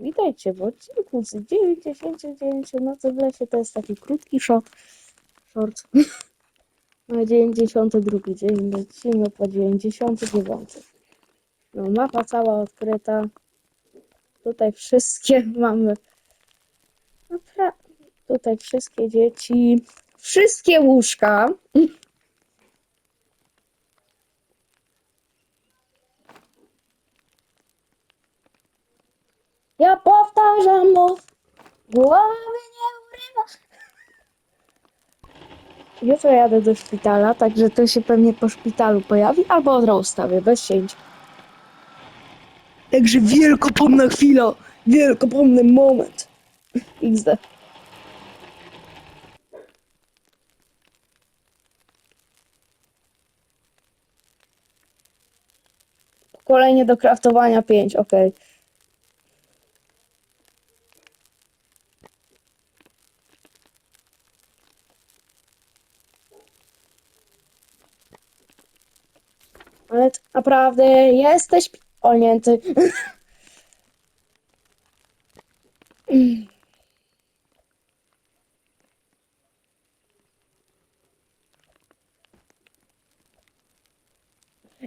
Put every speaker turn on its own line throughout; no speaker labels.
Witajcie w odcinku z 99 Nocy w lesie. To jest taki krótki short. short. Na 92 dzień lecimy po 99. No, mapa cała odkryta. Tutaj wszystkie mamy. Tutaj wszystkie dzieci. Wszystkie łóżka. Ja powtarzam, bo głowy nie urywa. Jutro jadę do szpitala, także to się pewnie po szpitalu pojawi, albo od razu ustawię, bez cięć. Także wielkopomna chwila, wielkopomny moment. XD. Kolejnie do kraftowania 5, okej. Ale t- naprawdę jesteś olnięty.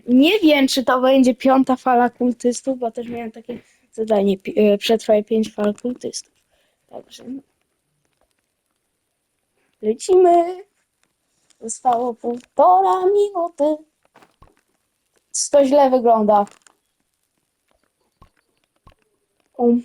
Nie wiem, czy to będzie piąta fala kultystów, bo też miałem takie zadanie. e, Przetrwaj pięć fal kultystów. No. Lecimy. Zostało półtora minuty. To źle wygląda. Um.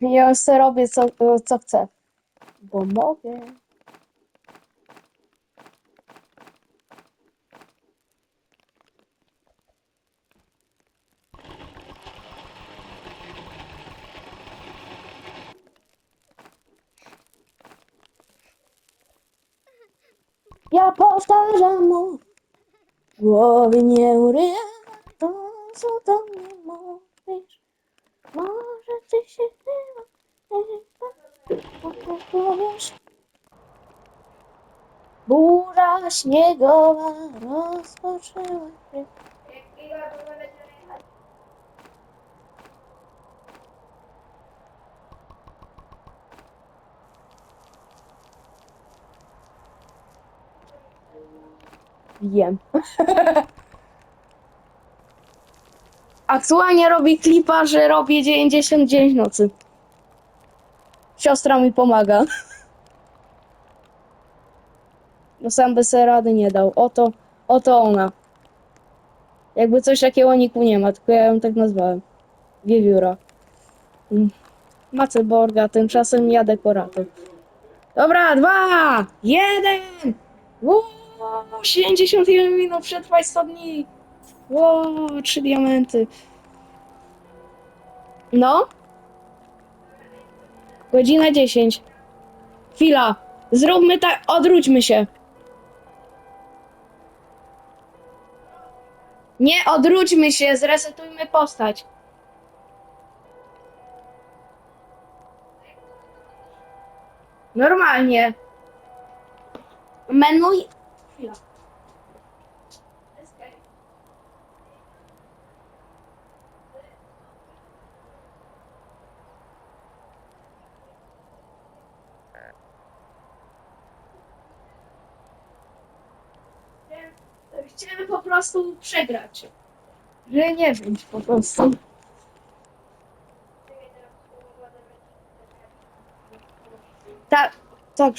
Ja sobie robię co, co chcę. Bo mogę. Ja powtarzam mu, głowy nie urywa, to co do mnie mówisz. Może ty się powiesz. Burza śniegowa rozpoczęła się. Wiem. Aktualnie robię klipa, że robię 99 nocy. Siostra mi pomaga. Bo sam by sobie rady nie dał. Oto, oto ona. Jakby coś takiego niku nie ma, tylko ja ją tak nazwałem. Wiewióra. Mm. Maceborga, tymczasem ja dekorator. Dobra, dwa, jeden! Uuu, 71 minut, przetrwaj 100 dni! Wow, trzy diamenty. No? Godzina 10. Chwila. Zróbmy tak, odwróćmy się. Nie, odwróćmy się, zresetujmy postać. Normalnie. Menu. Chwila. Chciałem po prostu przegrać. Że nie wiem po prostu. Tak, tak.